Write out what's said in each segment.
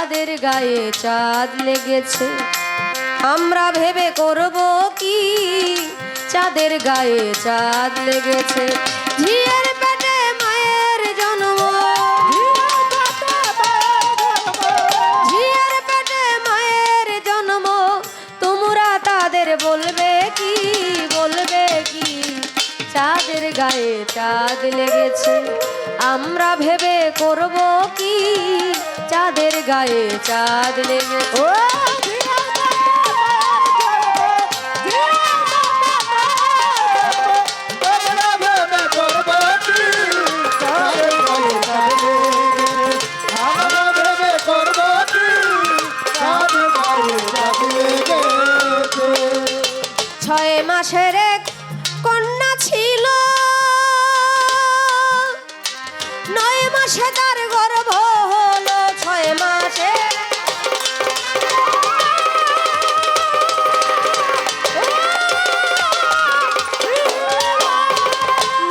চাঁদের গায়ে চাঁদ লেগেছে। আমরা ভেবে করব কি? চাঁদের গায়ে চাঁদ লেগেছে। ঝিয়ের পেটে মায়ের জন্ম। ঝিয়ের পেটে মায়ের জন্ম। তোমরা তাদের বলবে কি বলবে কি? চাঁদের গায়ে চাঁদ লেগেছে আমরা ভেবে করব কি চাঁদের গায়ে চাঁদ লেগেছে ছয় মাসের মাসে তার গর্ভ হলো ছয় মাসে।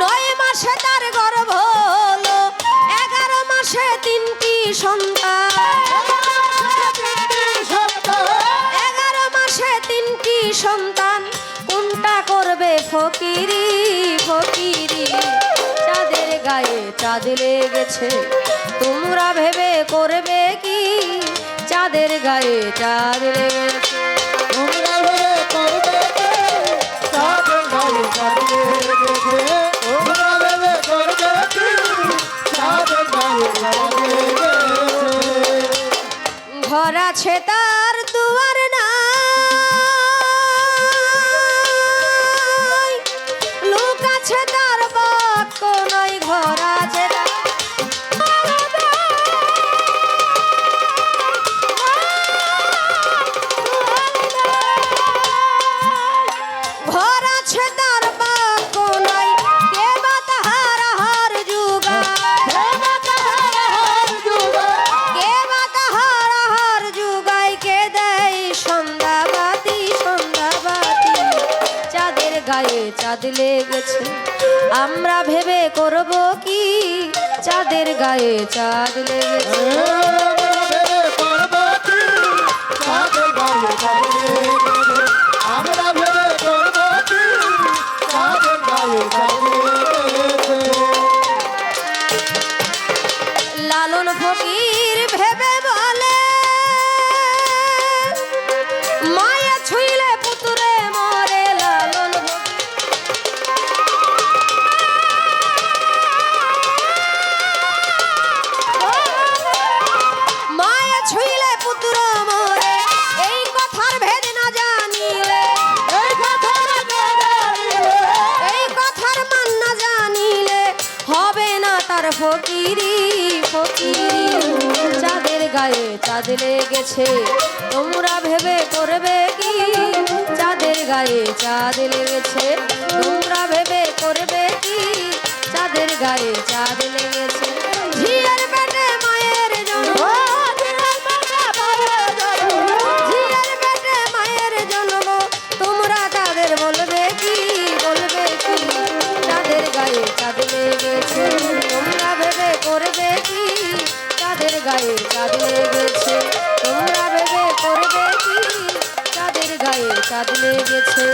নয় মাসে তার গর্ভ হলো, এগারো মাসে তিনটি সন্তান। এগারো মাসে তিনটি সন্তান, কোনটা করবে ফকিরি ফকিরি? গায়ে চাঁদ লেগেছে। তোমরা ভেবে করবে কি? চাঁদের গায়ে চাঁদ লেগেছে। ঘর আছে তার চাঁদ লেগেছে। আমরা ভেবে করব কি? চাঁদের গায়ে চাঁদ লেগেছে। আমরা ভেবে করব কি? চাঁদের গায়ে চাঁদ লালন ফকির ভেবে বলে ফকিরি ফকিরি চাঁদের গায়ে চাঁদ লেগেছে। তোমরা ভেবে করবে কি? চাঁদের গায়ে চাঁদ লেগেছে। তোমরা ভেবে করবে কি? চাঁদের গায়ে চাঁদ লেগেছে। ঝিয়ের পেটে মায়ের জন্ম। ঝিয়ের পেটে মায়ের জন্ম। তোমরা তাদের বলবে কি? বলবে কি? গায়ে চাঁদ লেগেছে। করবে কি? তাদের গায়ে কাঁদ গেছে তোমরা ভেবে করবে কি? তাদের গায়ে কাঁদ গেছে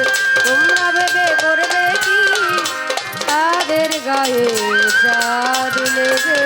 তোমরা ভেবে করবে কি? তাদের গায়ে কাঁদ লেগেছে?